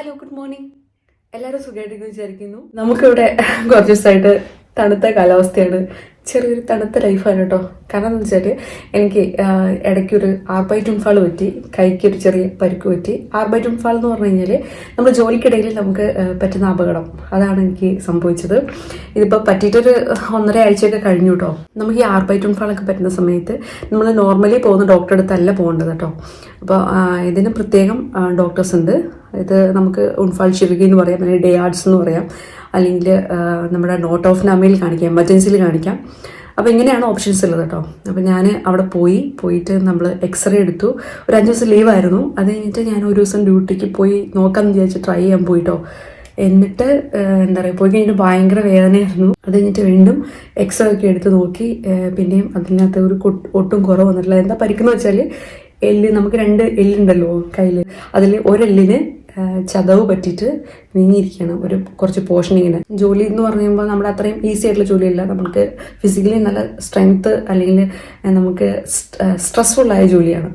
Hello good morning എല്ലാവരും സുഖമായിട്ടിരിക്കുന്നു വിചാരിക്കുന്നു. നമുക്കിവിടെ കുറച്ച് ദിവസമായിട്ട് തണുത്ത കാലാവസ്ഥയാണ്. ചെറിയൊരു തണുത്ത ലൈഫാണ് കേട്ടോ കാരണം എന്ന് വെച്ചാൽ എനിക്ക് ഇടയ്ക്കൊരു ആർബൈറ്റ് ഉംഫാൾ പറ്റി കൈക്കൊരു ചെറിയ പരിക്ക് പറ്റി. ആർബൈറ്റ് ഉംഫാൾ എന്ന് പറഞ്ഞു കഴിഞ്ഞാൽ നമ്മൾ ജോലിക്കിടയിൽ നമുക്ക് പറ്റുന്ന അപകടം. അതാണ് എനിക്ക് സംഭവിച്ചത്. ഇതിപ്പോൾ പറ്റിയിട്ടൊരു ഒന്നര ആഴ്ചയൊക്കെ കഴിഞ്ഞു കേട്ടോ നമുക്ക് ഈ ആർബൈറ്റ് ഉംഫാളൊക്കെ പറ്റുന്ന സമയത്ത് നമ്മൾ നോർമലി പോകുന്ന ഡോക്ടറെ അടുത്തല്ല പോകേണ്ടത് കേട്ടോ അപ്പോൾ ഇതിന് പ്രത്യേകം ഡോക്ടേഴ്സ് ഉണ്ട്. ഇത് നമുക്ക് ഉൺഫാൾ ഷിറുകി എന്ന് പറയാം. അല്ലെങ്കിൽ ഡേ ആർട്സ് എന്ന് പറയാം. അല്ലെങ്കിൽ നമ്മുടെ നോട്ട് ഓഫ് നാമയിൽ കാണിക്കാം എമർജൻസിയിൽ കാണിക്കാം. അപ്പോൾ ഇങ്ങനെയാണ് ഓപ്ഷൻസ് ഉള്ളത് കേട്ടോ അപ്പോൾ ഞാൻ അവിടെ പോയി പോയിട്ട് നമ്മൾ എക്സ്റേ എടുത്തു. ഒരു അഞ്ച് ദിവസം ലീവായിരുന്നു അത് കഴിഞ്ഞിട്ട് ഞാൻ ഒരു ദിവസം ഡ്യൂട്ടിക്ക് പോയി നോക്കാമെന്ന് വിചാരിച്ച് ട്രൈ ചെയ്യാൻ പോയിട്ടോ എന്നിട്ട് എന്താ പറയുക പോയി കഴിഞ്ഞിട്ട് ഭയങ്കര വേദനയായിരുന്നു. അത് കഴിഞ്ഞിട്ട് വീണ്ടും എക്സ്റേ ഒക്കെ എടുത്ത് നോക്കി. പിന്നെയും അതിനകത്ത് ഒരു ഒട്ടും കുറവ് വന്നിട്ടില്ല. എന്താ പരിക്കെന്ന് വെച്ചാൽ എല്ല് നമുക്ക് രണ്ട് എല്ലുണ്ടല്ലോ കയ്യിൽ അതിൽ ഒരെല്ലിന് ചതവ് പറ്റിയിട്ട് നീങ്ങിയിരിക്കുകയാണ്. ഒരു കുറച്ച് പോഷൻ ഇങ്ങനെ. ജോലി എന്ന് പറയുമ്പോൾ നമ്മൾ അത്രയും ഈസി ആയിട്ടുള്ള ജോലിയല്ല. നമുക്ക് ഫിസിക്കലി നല്ല സ്ട്രെങ്ത് അല്ലെങ്കിൽ നമുക്ക് സ്ട്രെസ്ഫുൾ ആയ ജോലിയാണ്.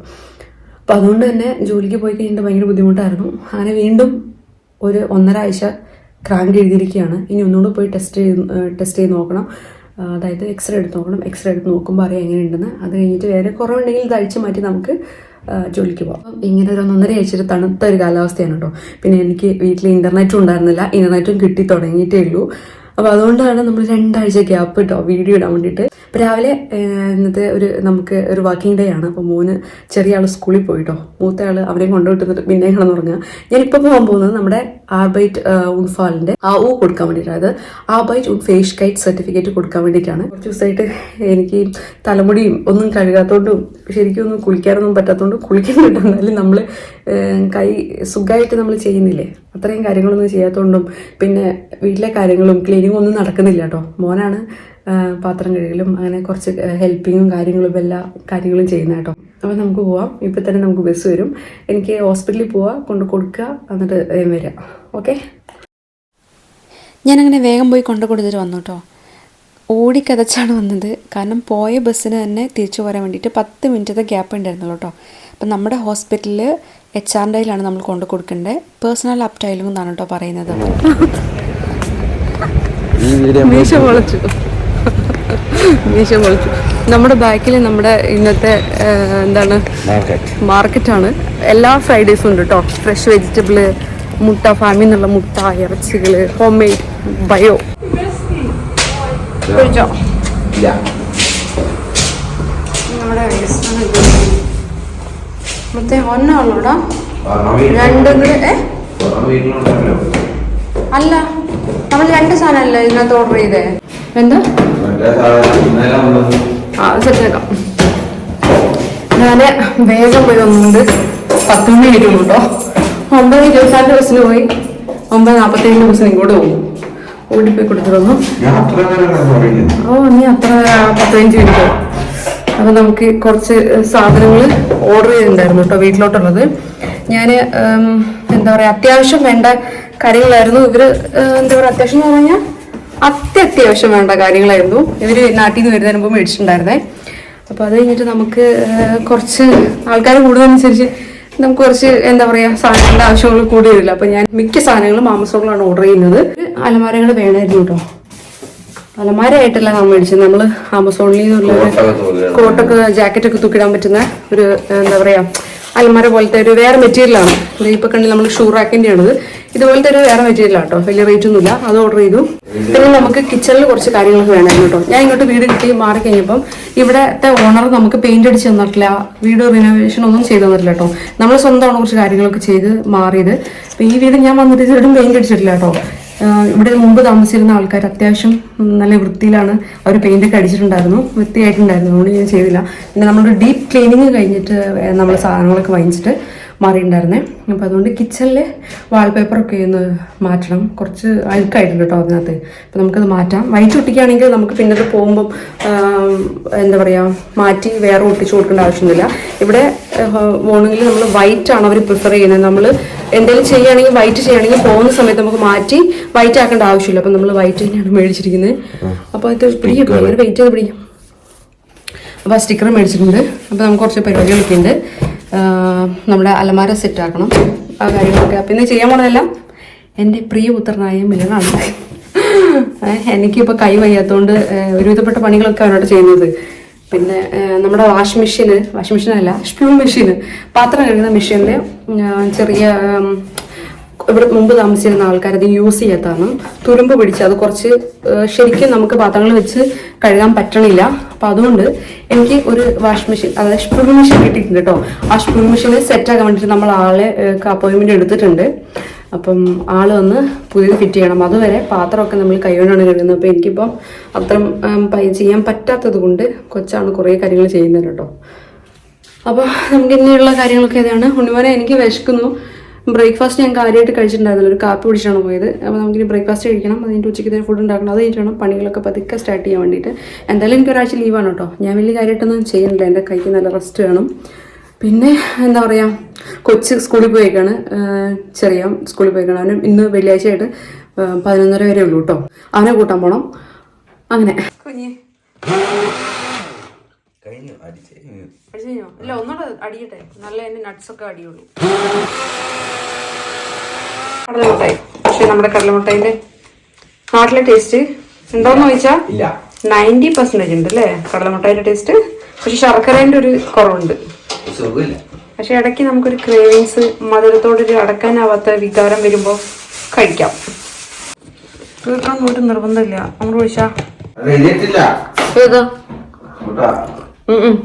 അപ്പോൾ അതുകൊണ്ട് തന്നെ ജോലിക്ക് പോയി കഴിഞ്ഞിട്ട് ഭയങ്കര ബുദ്ധിമുട്ടായിരുന്നു. അങ്ങനെ വീണ്ടും ഒരു ഒന്നര ആഴ്ച ക്രാങ്ക് എഴുതിയിരിക്കുകയാണ്. ഇനി ഒന്നുകൂടെ പോയി ടെസ്റ്റ് ചെയ്ത് ടെസ്റ്റ് ചെയ്ത് നോക്കണം. അതായത് എക്സ്റേ എടുത്ത് നോക്കണം. എക്സ്റേ എടുത്ത് നോക്കുമ്പോൾ അറിയാം എങ്ങനെയുണ്ടെന്ന്. അത് കഴിഞ്ഞിട്ട് വേറെ കുറവുണ്ടെങ്കിൽ ഇത് അഴിച്ചു മാറ്റി നമുക്ക് ജോലിക്ക് പോകാം അപ്പം ഇങ്ങനെ ഒരു ഒന്നര ആഴ്ച തണുത്ത ഒരു കാലാവസ്ഥയാണ് കേട്ടോ. പിന്നെ എനിക്ക് വീട്ടിൽ ഇന്റർനെറ്റും ഉണ്ടായിരുന്നില്ല. ഇന്റർനെറ്റും കിട്ടി തുടങ്ങിയിട്ടേ ഉള്ളൂ. അപ്പോൾ അതുകൊണ്ടാണ് നമ്മൾ രണ്ടാഴ്ച ഗ്യാപ്പ് കേട്ടോ വീഡിയോ ഇടാൻ വേണ്ടിട്ട് അപ്പോൾ രാവിലെ ഇന്നത്തെ ഒരു നമുക്ക് ഒരു വർക്കിംഗ് ഡേ ആണ്. അപ്പോൾ മോന് ചെറിയ ആൾ സ്കൂളിൽ പോയിട്ടോ. മൂത്ത ആൾ അവരെ കൊണ്ടുവിട്ടുന്നിട്ട് പിന്നെ കിടന്നുറങ്ങുക. ഞാനിപ്പോൾ പോകാൻ പോകുന്നത് നമ്മുടെ ആർബൈറ്റ് ഉൺഫാലിന്റെ ആ ഊ കൊടുക്കാൻ വേണ്ടിയിട്ടാണ്. അതായത് ആർബൈറ്റ് ഉൺ ഫേഷ് കൈറ്റ് സർട്ടിഫിക്കറ്റ് കൊടുക്കാൻ വേണ്ടിയിട്ടാണ്. കുറച്ച് ദിവസമായിട്ട് എനിക്ക് തലമുടിയും ഒന്നും കഴുകാത്തോണ്ടും ശരിക്കും ഒന്നും കുളിക്കാനൊന്നും പറ്റാത്തതുകൊണ്ട് കുളിക്കാൻ എന്നാലും നമ്മൾ കൈ സുഖമായിട്ട് നമ്മൾ ചെയ്യുന്നില്ലേ? അത്രയും കാര്യങ്ങളൊന്നും ചെയ്യാത്തതുകൊണ്ടും പിന്നെ വീട്ടിലെ കാര്യങ്ങളും ക്ലീനിങ്ങും ഒന്നും നടക്കുന്നില്ല കേട്ടോ. മോനാണ് പാത്രം കഴുകലും അങ്ങനെ കുറച്ച് ഹെൽപ്പിങ്ങും കാര്യങ്ങളും എല്ലാ കാര്യങ്ങളും ചെയ്യുന്ന കേട്ടോ. അപ്പോൾ നമുക്ക് പോവാം. ഇപ്പം തന്നെ നമുക്ക് ബസ് വരും. എനിക്ക് ഹോസ്പിറ്റലിൽ പോവാം കൊണ്ട് കൊടുക്കുക എന്നിട്ട് വരാം. ഓക്കെ ഞാനങ്ങനെ വേഗം പോയി കൊണ്ടു കൊടുത്തിട്ട് വന്നു കേട്ടോ. ഓടിക്കതച്ചാണ് വന്നത്. കാരണം പോയ ബസ്സിന് തന്നെ തിരിച്ചു പോരാൻ വേണ്ടിയിട്ട് പത്ത് മിനിറ്റത്തെ ഗ്യാപ്പ് ഉണ്ടായിരുന്നുള്ളൂ കേട്ടോ. അപ്പം നമ്മുടെ ഹോസ്പിറ്റലിൽ എച്ച് ആർ ഡൈയിലാണ് നമ്മൾ കൊണ്ട് കൊടുക്കേണ്ടത് പേഴ്സണൽ അപ് ടൈലും എന്നാണ് കേട്ടോ പറയുന്നത്. മീശ പൊളച്ചു. മീശ പൊളച്ചു. നമ്മുടെ ബാക്കിൽ നമ്മുടെ ഇന്നത്തെ എന്താണ്? മാർക്കറ്റാണ് എല്ലാ ഫ്രൈഡേസും ഉണ്ട് കേട്ടോ ഫ്രഷ് വെജിറ്റബിൾ മുട്ട ഫാമിൽ നിന്നുള്ള മുട്ട ഇറച്ചികൾ ഹോം മെയ്ഡ് ബയോ നമ്മുടെ ഇത് ഒന്നേ ഉള്ളൂടാ രണ്ടും കൂടെ ഏ? അല്ല നമ്മൾ രണ്ട് സാധനമല്ല ഇതിനകത്ത് ഓർഡർ ചെയ്തേ? എന്താ? ആ സെറ്റാക്കാം ഞാൻ വേഗം പോയി വന്നുകൊണ്ട് പത്ത് മണി ആയിട്ടുള്ളൂ കേട്ടോ ഒമ്പത് ഇരുപത്തിനാല് ബസ്സിൽ പോയി. ഒമ്പത് നാൽപ്പത്തേഴ് ബസ്സിന് ഇങ്ങോട്ട് പോകും. ഓടിപ്പോയി കൊടുത്തിരുന്നു ഓ നീ അത്ര പത്ത് പതിനഞ്ച് മിനിറ്റ്. അപ്പൊ നമുക്ക് കുറച്ച് സാധനങ്ങൾ ഓർഡർ ചെയ്തിട്ടുണ്ടായിരുന്നു കേട്ടോ വീട്ടിലോട്ടുള്ളത്. ഞാൻ എന്താ പറയാ അത്യാവശ്യം വേണ്ട കാര്യങ്ങളായിരുന്നു. ഇവർ എന്താ പറയാ അത്യാവശ്യം എന്ന് പറഞ്ഞാൽ അത്യത്യാവശ്യം വേണ്ട കാര്യങ്ങളായിരുന്നു. ഇവർ നാട്ടിൽ നിന്ന് വരുന്നതിന് മുമ്പ് മേടിച്ചിട്ടുണ്ടായിരുന്നേ. അപ്പൊ അത് കഴിഞ്ഞിട്ട് നമുക്ക് കുറച്ച് ആൾക്കാർ കൂടുന്നതനുസരിച്ച് നമുക്ക് കുറച്ച് എന്താ പറയാ സാധനങ്ങളുടെ ആവശ്യങ്ങൾ കൂടി വരില്ല. അപ്പൊ ഞാൻ മിക്ക സാധനങ്ങളും ആമസോണിലാണ് ഓർഡർ ചെയ്യുന്നത്. അലമാരകൾ വേണമായിരുന്നു കേട്ടോ. അലമാരയായിട്ടല്ല നമ്മൾ മേടിച്ചത്. നമ്മൾ ആമസോണിൽ നിന്നുള്ള കോട്ടൊക്കെ ജാക്കറ്റൊക്കെ തൂക്കിടാൻ പറ്റുന്ന ഒരു എന്താ പറയാ അലമാര പോലത്തെ ഒരു വേറെ മെറ്റീരിയലാണ് ആണ്. ഇപ്പൊ കണ്ടി നമ്മൾ ഷൂ റാക്കിന്റെ ആണിത്. ഇതുപോലത്തെ ഒരു വേറെ മെറ്റീരിയൽ ആട്ടോ വലിയ റേറ്റ് ഒന്നുമില്ല. അത് ഓർഡർ ചെയ്തു. പിന്നെ നമുക്ക് കിച്ചണിൽ കുറച്ച് കാര്യങ്ങളൊക്കെ വേണമായിരുന്നു കേട്ടോ ഞാൻ ഇങ്ങോട്ട് വീട് കിട്ടി മാറി കഴിഞ്ഞപ്പം ഇവിടത്തെ ഓണർ നമുക്ക് പെയിന്റ് അടിച്ച് തന്നിട്ടില്ല. വീട് റിനോവേഷൻ ഒന്നും ചെയ്തു തന്നിട്ടില്ല കേട്ടോ നമ്മൾ സ്വന്തമാണ് കുറച്ച് കാര്യങ്ങളൊക്കെ ചെയ്ത് മാറിയത്. അപ്പൊ ഈ വീട് ഞാൻ വന്നിട്ട് ഇതിലും പെയിന്റ് അടിച്ചിട്ടില്ല കേട്ടോ ഇവിടെ മുമ്പ് താമസിച്ചിരുന്ന ആൾക്കാർ അത്യാവശ്യം നല്ല വൃത്തിയിലാണ് അവർ പെയിന്റ് ഒക്കെ അടിച്ചിട്ടുണ്ടായിരുന്നു. വൃത്തിയായിട്ടുണ്ടായിരുന്നു. അതുകൊണ്ട് ഞാൻ ചെയ്തില്ല. പിന്നെ നമ്മൾ ഡീപ്പ് ക്ലീനിങ് കഴിഞ്ഞിട്ട് നമ്മൾ സാധനങ്ങളൊക്കെ വാങ്ങിച്ചിട്ട് മാറിയിട്ടുണ്ടായിരുന്നേ. അപ്പോൾ അതുകൊണ്ട് കിച്ചണിലെ വാൾപേപ്പറൊക്കെ ഒന്ന് മാറ്റണം. കുറച്ച് അഴുക്കായിട്ടുണ്ട് കേട്ടോ അതിനകത്ത്. അപ്പോൾ നമുക്കത് മാറ്റാം. വൈറ്റ് ഒട്ടിക്കുകയാണെങ്കിൽ നമുക്ക് പിന്നത് പോകുമ്പം എന്താ പറയുക മാറ്റി വേറെ ഒട്ടിച്ച് കൊടുക്കേണ്ട ആവശ്യമൊന്നുമില്ല. ഇവിടെ മോർണിംഗിൽ നമ്മൾ വൈറ്റ് ആണ് അവർ പ്രിഫർ ചെയ്യുന്നത്. നമ്മൾ എന്തെങ്കിലും ചെയ്യുകയാണെങ്കിൽ വൈറ്റ് ചെയ്യുകയാണെങ്കിൽ പോകുന്ന സമയത്ത് നമുക്ക് മാറ്റി വൈറ്റ് ആക്കേണ്ട ആവശ്യമില്ല. അപ്പം നമ്മൾ വൈറ്റ് തന്നെയാണ് മേടിച്ചിരിക്കുന്നത്. അപ്പോൾ ഇത് പിടിക്കും. ഭയങ്കര വെയിറ്റ് ചെയ്ത് പിടിക്കും. അപ്പോൾ ആ സ്റ്റിക്കർ മേടിച്ചിട്ടുണ്ട്. അപ്പോൾ നമുക്ക് കുറച്ച് പരിപാടികളൊക്കെ ഉണ്ട്. നമ്മുടെ അലമാര സെറ്റ് ആക്കണം. ആ കാര്യങ്ങളൊക്കെ. പിന്നെ ചെയ്യാൻ പോണതെല്ലാം എന്റെ പ്രിയ പുത്രനായ മിലനാണ്. എനിക്കിപ്പോൾ കൈ വയ്യാത്തതുകൊണ്ട് ഒരുവിധപ്പെട്ട പണികളൊക്കെ അവരോട് ചെയ്യുന്നത്. പിന്നെ നമ്മുടെ വാഷിംഗ് മെഷീന് വാഷിംഗ് മെഷീനല്ല സ്പ്യൂൺ മെഷീന് പാത്രം കഴുകുന്ന മെഷീനിൽ ചെറിയ ഇവിടെ മുമ്പ് താമസിച്ചിരുന്ന ആൾക്കാർ അത് യൂസ് ചെയ്യാത്തതാണ്. തുരുമ്പ് പിടിച്ച് അത് കുറച്ച് ശരിക്കും നമുക്ക് പാത്രങ്ങൾ വെച്ച് കഴുകാൻ പറ്റണില്ല. അപ്പം അതുകൊണ്ട് എനിക്ക് ഒരു വാഷിംഗ് മെഷീൻ അതായത് സ്പ്യൂൺ മെഷീൻ കിട്ടിയിട്ടുണ്ട് കേട്ടോ. ആ സ്പ്യൂൺ മെഷീൻ സെറ്റ് ആക്കാൻ വേണ്ടിയിട്ട് നമ്മൾ ആളെ അപ്പോയിൻമെന്റ് എടുത്തിട്ടുണ്ട്. അപ്പം ആൾ വന്ന് പുതിയത് ഫിറ്റ് ചെയ്യണം. അതുവരെ പാത്രമൊക്കെ നമ്മൾ കൈകൊണ്ടാണ് കഴുകുന്നത്. അപ്പോൾ എനിക്കിപ്പം അത്രം ചെയ്യാൻ പറ്റാത്തത് കൊണ്ട് കൊച്ചാണ് കുറേ കാര്യങ്ങൾ ചെയ്യുന്നത് കേട്ടോ. അപ്പോൾ നമുക്ക് ഇനിയുള്ള കാര്യങ്ങളൊക്കെ ഇതാണ് ഉണ്ണിമോനെ എനിക്ക് വിശക്കുന്നു. ബ്രേക്ക്ഫാസ്റ്റ് ഞാൻ കാര്യമായിട്ട് കഴിച്ചിട്ടുണ്ടായിരുന്നില്ല. ഒരു കാപ്പി പിടിച്ചാണ് പോയത്. അപ്പോൾ നമുക്കിനി ബ്രേക്ക്ഫാസ്റ്റ് കഴിക്കണം. അതിന്റെ ഉച്ചയ്ക്ക് ഫുഡ് ഉണ്ടാക്കണം. അത് കഴിഞ്ഞിട്ട് വേണം പണികളൊക്കെ പതുക്കെ സ്റ്റാർട്ട് ചെയ്യാൻ വേണ്ടിയിട്ട്. എന്തായാലും എനിക്ക് ഒരാഴ്ച ലീവാണ് കേട്ടോ. ഞാൻ വലിയ കാര്യമായിട്ടൊന്നും ചെയ്യുന്നില്ല. എന്റെ കൈക്ക് നല്ല റെസ്റ്റ് വേണം. പിന്നെ എന്താ പറയുക കൊച്ച് സ്കൂളിൽ പോയേക്കാണ്. ചെറിയ സ്കൂളിൽ പോയേക്കാണ്. അവന് ഇന്ന് വെള്ളിയാഴ്ച ആയിട്ട് പതിനൊന്നര വരെ ഉള്ളൂ കേട്ടോ അവനെ കൂട്ടാൻ പോണം. അങ്ങനെ. കുഞ്ഞേ. കഴിഞ്ഞു അടിച്ച് അടിച്ചു കഴിഞ്ഞോ? ഇല്ല ഒന്നുകൂടെ അടിയട്ടെ. നല്ല എന്റെ നട്ട്സ് ഒക്കെ അടിയുള്ളൂ. കടലമുട്ടായി. പക്ഷെ നമ്മുടെ നാട്ടിലെ ടേസ്റ്റ് ഉണ്ടോന്ന് ചോദിച്ചാൽ ഇല്ല. നയന്റി പെർസെന്റേജ് ഉണ്ട് അല്ലേ കടലമുട്ടായിന്റെ ടേസ്റ്റ് പക്ഷെ ശർക്കരേന്റെ ഒരു കുറവുണ്ട്. സുഖമില്ല. പക്ഷെ ഇടയ്ക്ക് നമുക്കൊരു ക്രേവിങ്സ് മധുരത്തോടൊരു അടക്കാനാവാത്ത വികാരം വരുമ്പോൾ കഴിക്കാം. തീർക്കാൻ ഒരു നിർബന്ധമില്ല. നമ്മൾ ചോദിച്ചാ ഹലോ ആരാ കൂട്ടാ. ഉം ഉം.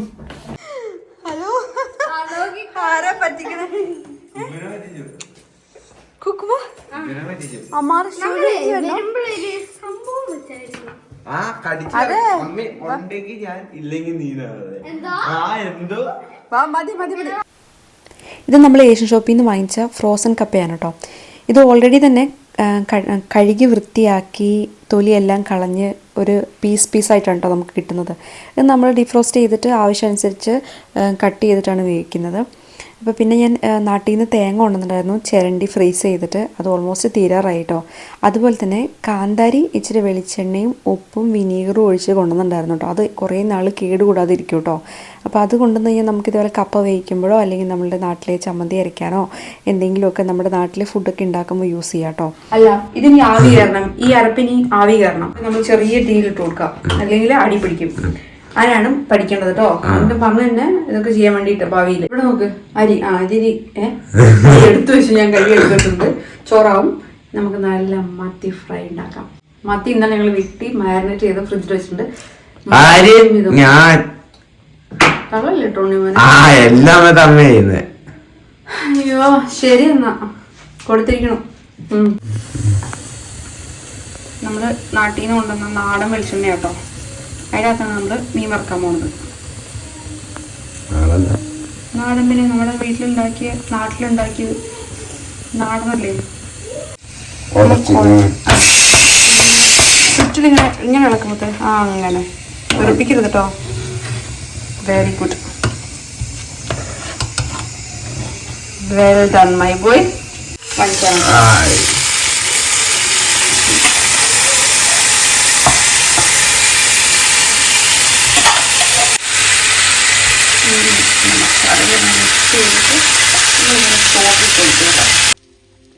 ആ കടിച്ച ഞാൻ ഇല്ലെങ്കിൽ ഇത് നമ്മൾ ഏഷ്യൻ ഷോപ്പിൽ നിന്ന് വാങ്ങിച്ച ഫ്രോസൺ കപ്പയാണ് കേട്ടോ ഇത് ഓൾറെഡി തന്നെ കഴുകി വൃത്തിയാക്കി തൊലിയെല്ലാം കളഞ്ഞ് ഒരു പീസ് പീസായിട്ടാണ് കേട്ടോ നമുക്ക് കിട്ടുന്നത്. ഇത് നമ്മൾ ഡിഫ്രോസ്റ്റ് ചെയ്തിട്ട് ആവശ്യമനുസരിച്ച് കട്ട് ചെയ്തിട്ടാണ് ഉപയോഗിക്കുന്നത് അപ്പോൾ പിന്നെ ഞാൻ നാട്ടിൽ നിന്ന് തേങ്ങ കൊണ്ടുവന്നിട്ടുണ്ടായിരുന്നു. ചിരണ്ടി ഫ്രീസ് ചെയ്തിട്ട് അത് ഓൾമോസ്റ്റ് തീരാറായി കേട്ടോ അതുപോലെ തന്നെ കാന്താരി ഇച്ചിരി വെളിച്ചെണ്ണയും ഉപ്പും വിനീഗറും ഒഴിച്ച് കൊണ്ടുവന്നിട്ടുണ്ടായിരുന്നു കേട്ടോ അത് കുറേ നാൾ കേടുകൂടാതെ ഇരിക്കും കേട്ടോ അപ്പോൾ അത് കൊണ്ടുവന്ന് കഴിഞ്ഞാൽ നമുക്ക് ഇതുപോലെ കപ്പ വേവിക്കുമ്പോഴോ അല്ലെങ്കിൽ നമ്മുടെ നാട്ടിലെ ചമ്മന്തി അരയ്ക്കാനോ എന്തെങ്കിലുമൊക്കെ നമ്മുടെ നാട്ടിലെ ഫുഡൊക്കെ ഉണ്ടാക്കുമ്പോൾ യൂസ് ചെയ്യാം കേട്ടോ അല്ല ഇതിനി ആവി കയറണം ഈ അരപ്പിനി ആവി കയറണം നമ്മൾ ചെറിയ തീയിലിട്ട് കൊടുക്കാം. അല്ലെങ്കിൽ അടി പിടിക്കും. അതിനാണ് പഠിക്കേണ്ടത് കേട്ടോ അതിന്റെ പറഞ്ഞു തന്നെ ഇതൊക്കെ ചെയ്യാൻ വേണ്ടിട്ട് ഭാവിയിൽ ഇവിടെ നോക്ക് അരി ആ അരി ഏഹ് എടുത്തു വെച്ച് ഞാൻ കഴുകി എടുത്തിട്ടുണ്ട്. ചോറാവും. നമുക്ക് നല്ല മത്തി ഫ്രൈ ഉണ്ടാക്കാം. മത്തി ഇന്നലെ ഞങ്ങൾ വെട്ടി മാരിനേറ്റ് ചെയ്ത് ഫ്രിഡ്ജിൽ വെച്ചിട്ടുണ്ട്. ഞാൻ. തമ്മ ചെയ്യുന്നത് അയ്യോ ശരി എന്നാ. കൊടുത്തിരിക്കണം. നമ്മൾ നാട്ടിൽ നിന്ന് കൊണ്ടുവന്ന നാടൻ വെളിച്ചെണ്ണ കേട്ടോ അതിനകത്താണ് നമ്മൾ മീൻ വറക്കാൻ പോകുന്നത് നാടൻ പിന്നെ നമ്മുടെ വീട്ടിലുണ്ടാക്കിയ നാട്ടിലുണ്ടാക്കിയത് നാടനല്ലേ ചുറ്റിലിങ്ങനെ ഇങ്ങനെ ഇളക്കുമ്പോഴത്തെ ആ അങ്ങനെ. വെറുപ്പിക്കരുത് കേട്ടോ very good well done my boy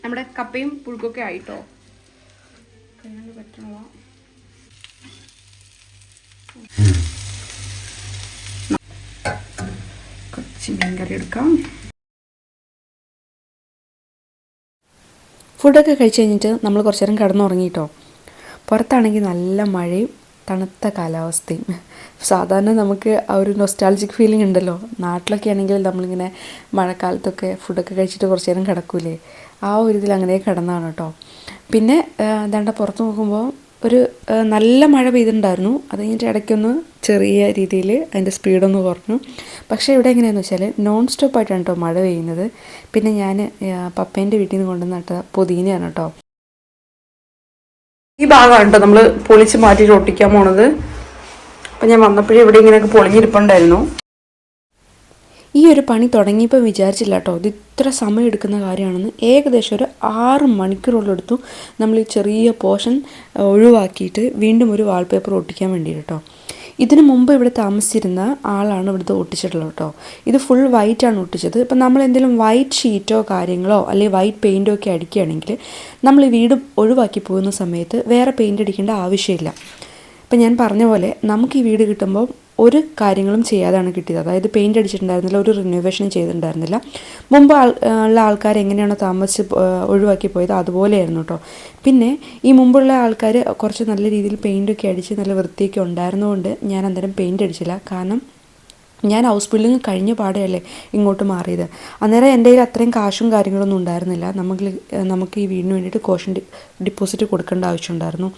നമ്മുടെ കപ്പയും പുഴുക്കൊക്കെ ആയിട്ടോ? കൈകൊണ്ട് പറ്റണോ ഫുഡൊക്കെ കഴിച്ച് കഴിഞ്ഞിട്ട് നമ്മൾ കുറച്ച് നേരം കിടന്നുറങ്ങിട്ടോ. പുറത്താണെങ്കിൽ നല്ല മഴയും തണുത്ത കാലാവസ്ഥയും. സാധാരണ നമുക്ക് ആ ഒരു നൊസ്റ്റാൾജിക് ഫീലിംഗ് ഉണ്ടല്ലോ. നാട്ടിലൊക്കെ ആണെങ്കിൽ നമ്മളിങ്ങനെ മഴക്കാലത്തൊക്കെ ഫുഡൊക്കെ കഴിച്ചിട്ട് കുറച്ച് നേരം കിടക്കൂലേ? ആ ഒരു ഇതിൽ അങ്ങനെ കിടന്നതാണ് കേട്ടോ. പിന്നെ എന്താണ്ട പുറത്ത് നോക്കുമ്പോൾ ഒരു നല്ല മഴ പെയ്തിട്ടുണ്ടായിരുന്നു. അത് കഴിഞ്ഞിട്ട് ഇടയ്ക്കൊന്ന് ചെറിയ രീതിയിൽ അതിന്റെ സ്പീഡൊന്ന് കുറഞ്ഞു. പക്ഷേ ഇവിടെ എങ്ങനെയാണെന്ന് വെച്ചാൽ നോൺ സ്റ്റോപ്പ് ആയിട്ടാണ് കേട്ടോ മഴ പെയ്യുന്നത്. പിന്നെ ഞാൻ പപ്പേന്റെ വീട്ടിൽ നിന്ന് കൊണ്ടുവന്ന് നട്ട കേട്ടോ. ഈ ഭാഗമാണ് കേട്ടോ നമ്മൾ പൊളിച്ച് മാറ്റിയിട്ട് ഒട്ടിക്കാൻ പോണത്. അപ്പം ഞാൻ വന്നപ്പോഴേ ഇവിടെ ഇങ്ങനെയൊക്കെ പൊളിഞ്ഞിരിപ്പുണ്ടായിരുന്നു. ഈ ഒരു പണി തുടങ്ങിയപ്പോൾ വിചാരിച്ചില്ല കേട്ടോ. ഇത് ഇത്ര സമയം എടുക്കുന്ന കാര്യമാണെന്ന്. ഏകദേശം ഒരു ആറ് മണിക്കൂറോളം എടുത്തു. നമ്മൾ ഈ ചെറിയ പോർഷൻ ഒഴിവാക്കിയിട്ട് വീണ്ടും ഒരു വാൾപേപ്പർ ഒട്ടിക്കാൻ വേണ്ടിയിട്ട് കേട്ടോ. ഇതിനു മുമ്പ് ഇവിടെ താമസിച്ചിരുന്ന ആളാണ് ഇവിടുത്തെ ഒട്ടിച്ചിട്ടുള്ളത് കേട്ടോ. ഇത് ഫുൾ വൈറ്റ് ആണ് ഒട്ടിച്ചത് ഇപ്പം നമ്മൾ എന്തെങ്കിലും വൈറ്റ് ഷീറ്റോ കാര്യങ്ങളോ അല്ലെങ്കിൽ വൈറ്റ് പെയിന്റോ ഒക്കെ അടിക്കുകയാണെങ്കിൽ നമ്മൾ ഈ വീട് ഒഴിവാക്കി പോകുന്ന സമയത്ത് വേറെ പെയിന്റ് അടിക്കേണ്ട ആവശ്യമില്ല. ഇപ്പം ഞാൻ പറഞ്ഞ പോലെ നമുക്ക് ഈ വീട് കിട്ടുമ്പോൾ ഒരു കാര്യങ്ങളും ചെയ്യാതാണ് കിട്ടിയത്. അതായത് പെയിന്റ് അടിച്ചിട്ടുണ്ടായിരുന്നില്ല ഒരു റിനോവേഷനും ചെയ്തിട്ടുണ്ടായിരുന്നില്ല. മുമ്പ് ഉള്ള ആൾക്കാർ എങ്ങനെയാണോ താമസിച്ച് ഒഴിവാക്കി പോയത് അതുപോലെയായിരുന്നു കേട്ടോ പിന്നെ ഈ മുമ്പുള്ള ആൾക്കാർ കുറച്ച് നല്ല രീതിയിൽ പെയിന്റൊക്കെ അടിച്ച് നല്ല വൃത്തിയൊക്കെ ഉണ്ടായിരുന്നതുകൊണ്ട് ഞാൻ അന്നേരം പെയിന്റ് അടിച്ചില്ല. കാരണം ഞാൻ ഹൗസ് ബിൽഡിങ് കഴിഞ്ഞ പാടെയല്ലേ ഇങ്ങോട്ട് മാറിയത്. അന്നേരം എന്റെ കയ്യിൽ അത്രയും കാശും കാര്യങ്ങളൊന്നും ഉണ്ടായിരുന്നില്ല. നമുക്ക് നമുക്ക് ഈ വീടിന് വേണ്ടിയിട്ട് കോഷൻ ഡിപ്പോസിറ്റ് കൊടുക്കേണ്ട ആവശ്യമുണ്ടായിരുന്നു.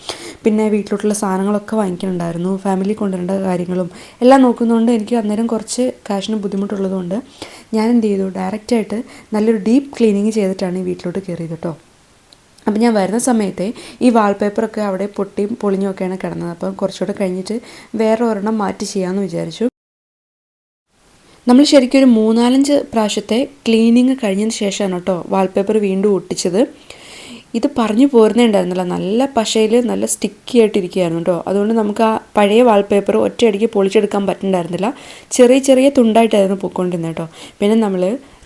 പിന്നെ വീട്ടിലോട്ടുള്ള സാധനങ്ങളൊക്കെ വാങ്ങിക്കുന്നുണ്ടായിരുന്നു ഫാമിലി കൊണ്ടുവരേണ്ട കാര്യങ്ങളും എല്ലാം നോക്കുന്നതുകൊണ്ട് എനിക്ക് അന്നേരം കുറച്ച് കാശിന് ബുദ്ധിമുട്ടുള്ളതുകൊണ്ട് ഞാൻ എന്ത് ചെയ്തു? ഡയറക്റ്റായിട്ട് നല്ലൊരു ഡീപ്പ് ക്ലീനിങ് ചെയ്തിട്ടാണ് ഈ വീട്ടിലോട്ട് കയറിയത് കേട്ടോ അപ്പം ഞാൻ വരുന്ന സമയത്തെ ഈ വാൾപേപ്പറൊക്കെ അവിടെ പൊട്ടിയും പൊളിഞ്ഞും ഒക്കെയാണ് കിടന്നത്. അപ്പം കുറച്ചുകൂടെ കഴിഞ്ഞിട്ട് വേറെ ഒരെണ്ണം മാറ്റി ചെയ്യാമെന്ന് വിചാരിച്ചു. നമ്മൾ ശരിക്കും ഒരു മൂന്നാലഞ്ച് പ്രാവശ്യത്തെ ക്ലീനിങ് കഴിഞ്ഞതിന് ശേഷമാണ് കേട്ടോ വാൾപേപ്പർ വീണ്ടും ഒട്ടിച്ചത്. ഇത് പറഞ്ഞു പോരുന്നുണ്ടായിരുന്നില്ല നല്ല പശയിൽ നല്ല സ്റ്റിക്കി ആയിട്ടിരിക്കുകയായിരുന്നു കേട്ടോ. അതുകൊണ്ട് നമുക്ക് ആ പഴയ വാൾപേപ്പർ ഒറ്റയടിക്ക് പൊളിച്ചെടുക്കാൻ പറ്റുന്നുണ്ടായിരുന്നില്ല ചെറിയ ചെറിയ തുണ്ടായിട്ടായിരുന്നു പൊയ്ക്കൊണ്ടിരുന്നത് കേട്ടോ. പിന്നെ നമ്മൾ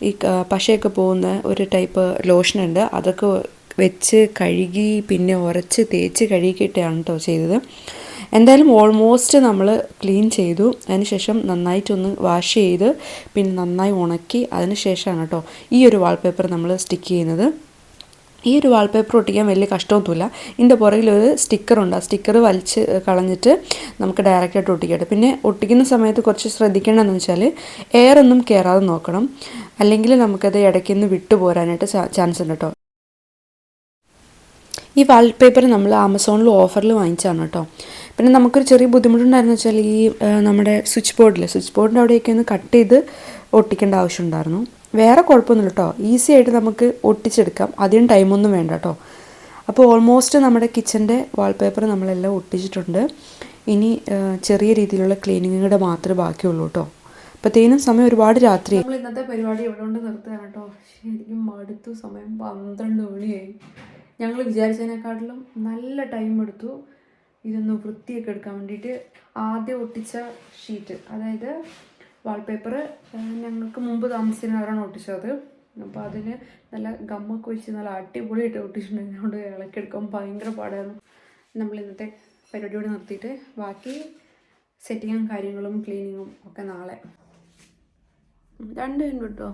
ഈ പശയൊക്കെ പോകുന്ന ഒരു ടൈപ്പ് ലോഷൻ ഉണ്ട്. അതൊക്കെ വെച്ച് കഴുകി പിന്നെ ഉരച്ച് തേച്ച് കഴുകിയിട്ടാണ് കേട്ടോ ചെയ്തത്. എന്തായാലും ഓൾമോസ്റ്റ് നമ്മൾ ക്ലീൻ ചെയ്തു. അതിനുശേഷം നന്നായിട്ടൊന്ന് വാഷ് ചെയ്ത് പിന്നെ നന്നായി ഉണക്കി അതിന് ശേഷമാണ് കേട്ടോ ഈ ഒരു വാൾപേപ്പർ നമ്മൾ സ്റ്റിക്ക് ചെയ്യുന്നത്. ഈ ഒരു വാൾപേപ്പർ ഒട്ടിക്കാൻ വലിയ കഷ്ടമൊന്നുമില്ല. ഇതിന്റെ പുറകിൽ ഒരു സ്റ്റിക്കറുണ്ട് ആ സ്റ്റിക്കർ വലിച്ച് കളഞ്ഞിട്ട് നമുക്ക് ഡയറക്റ്റായിട്ട് ഒട്ടിക്കട്ടെ പിന്നെ ഒട്ടിക്കുന്ന സമയത്ത് കുറച്ച് ശ്രദ്ധിക്കേണ്ടതെന്ന് വെച്ചാൽ എയർ ഒന്നും കയറാതെ നോക്കണം. അല്ലെങ്കിൽ നമുക്കത് ഇടയ്ക്ക് നിന്ന് വിട്ടുപോരാനായിട്ട് ചാൻസ് ഉണ്ട് കേട്ടോ. ഈ വാൾപേപ്പർ നമ്മൾ ആമസോണിൽ ഓഫറിൽ വാങ്ങിച്ചതാണ് കേട്ടോ. പിന്നെ നമുക്കൊരു ചെറിയ ബുദ്ധിമുട്ടുണ്ടായിരുന്നു വെച്ചാൽ ഈ നമ്മുടെ സ്വിച്ച് ബോർഡിൽ സ്വിച്ച് ബോർഡിന്റെ അവിടെയൊക്കെ ഒന്ന് കട്ട് ചെയ്ത് ഒട്ടിക്കേണ്ട ആവശ്യമുണ്ടായിരുന്നു. വേറെ കുഴപ്പമൊന്നുമില്ല കേട്ടോ. ഈസി ആയിട്ട് നമുക്ക് ഒട്ടിച്ചെടുക്കാം. അധികം ടൈമൊന്നും വേണ്ട കേട്ടോ. അപ്പോൾ ഓൾമോസ്റ്റ് നമ്മുടെ കിച്ചന്റെ വാൾപേപ്പർ നമ്മളെല്ലാം ഒട്ടിച്ചിട്ടുണ്ട്. ഇനി ചെറിയ രീതിയിലുള്ള ക്ലീനിങ് കൂടെ മാത്രമേ ബാക്കിയുള്ളൂ കേട്ടോ. അപ്പോഴത്തേനും സമയം ഒരുപാട് രാത്രി നമ്മൾ ഇന്നത്തെ പരിപാടി എവിടെ കൊണ്ട് നിർത്തുകയാണ് കേട്ടോ? ശരിക്കും മടുത്തു. സമയം പന്ത്രണ്ട് മണിയായി. ഞങ്ങൾ വിചാരിച്ചതിനെക്കാട്ടിലും നല്ല ടൈം എടുത്തു ഇതൊന്ന് വൃത്തിയൊക്കെ എടുക്കാൻ വേണ്ടിയിട്ട് ആദ്യം ഒട്ടിച്ച ഷീറ്റ് അതായത് വാൾപേപ്പർ ഞങ്ങൾക്ക് മുമ്പ് താമസിച്ചിരുന്നവരാണ് ഒട്ടിച്ചത്. അപ്പോൾ അതിന് നല്ല ഗമ്മൊക്കെ വെച്ച് നല്ല അടിപൊളിയായിട്ട് ഒട്ടിച്ചിട്ടുണ്ടെങ്കിൽ അതുകൊണ്ട് ഇളക്കിയെടുക്കാൻ ഭയങ്കര പാടായിരുന്നു. നമ്മൾ ഇന്നത്തെ പരിപാടിയോട് നിർത്തിയിട്ട് ബാക്കി സെറ്റിങ്ങും കാര്യങ്ങളും ക്ലീനിങ്ങും ഒക്കെ നാളെ. രണ്ട് മിനിറ്റ്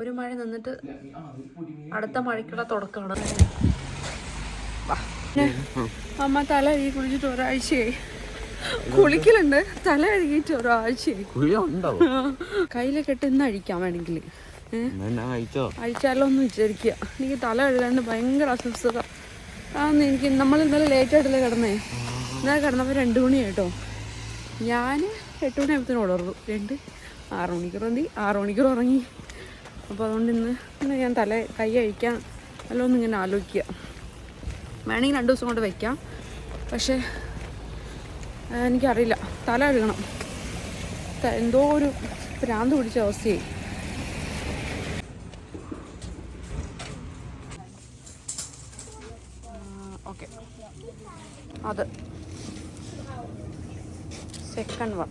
ഒരു മഴ നിന്നിട്ട് അടുത്ത മഴയ്ക്കുള്ള തുടക്കമാണ്. അമ്മ തല കഴുകി കുളിച്ചിട്ട് ഒരാഴ്ചയായി. കുളിക്കലുണ്ട്. തല കഴുകിയിട്ട് ഒരാഴ്ചയായി. കയ്യിലെ കെട്ടിന്ന് ഇന്ന് അഴിക്കാം വേണമെങ്കിൽ അഴിച്ചാലോ എന്ന് വിചാരിക്കുക. എനിക്ക് തല കഴുകാണ്ട് ഭയങ്കര അസ്വസ്ഥത. ആന്ന് എനിക്ക് നമ്മൾ ഇന്നലെ ലേറ്റ് ആയിട്ടല്ലേ കിടന്നേ. ഇന്നലെ കിടന്നപ്പോൾ രണ്ട് കേട്ടോ ഞാൻ എട്ട് മണിയാകുമ്പത്തേനും ഉണർന്നു. രണ്ട് ആറ് മണിക്കൂർ എന്തി ആറ് മണിക്കൂർ ഉറങ്ങി. അപ്പോൾ അതുകൊണ്ട് ഇന്ന് ഇന്ന് ഞാൻ തല കൈ അഴിക്കാൻ വല്ലതൊന്നും ഇങ്ങനെ ആലോചിക്കുക. വേണമെങ്കിൽ രണ്ട് ദിവസം കൊണ്ട് വയ്ക്കാം പക്ഷേ എനിക്കറിയില്ല. തല കഴുകണം ത- എന്തോ ഒരു ഭ്രാന്ത് പിടിച്ച അവസ്ഥയായി. ഓക്കെ. അത്. സെക്കൻഡ് വൺ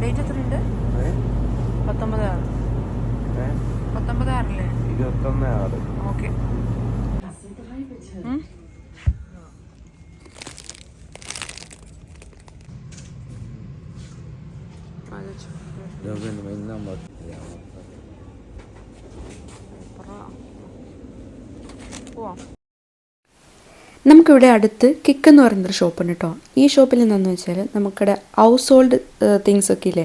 ഡേറ്റ് എത്രയുണ്ട് പത്തൊമ്പത് ആറ് പത്തൊമ്പത് ആറല്ലേ ഇരുപത്തൊന്ന് ആറ് ഓക്കെ പോവാം നമുക്കിവിടെ അടുത്ത് കിക്ക് എന്ന് പറയുന്നൊരു ഷോപ്പുണ്ട് കേട്ടോ ഈ ഷോപ്പിൽ എന്താണെന്ന് വെച്ചാൽ നമുക്കിവിടെ ഹൗസ് ഹോൾഡ് തിങ്സ് ഒക്കെ ഇല്ലേ?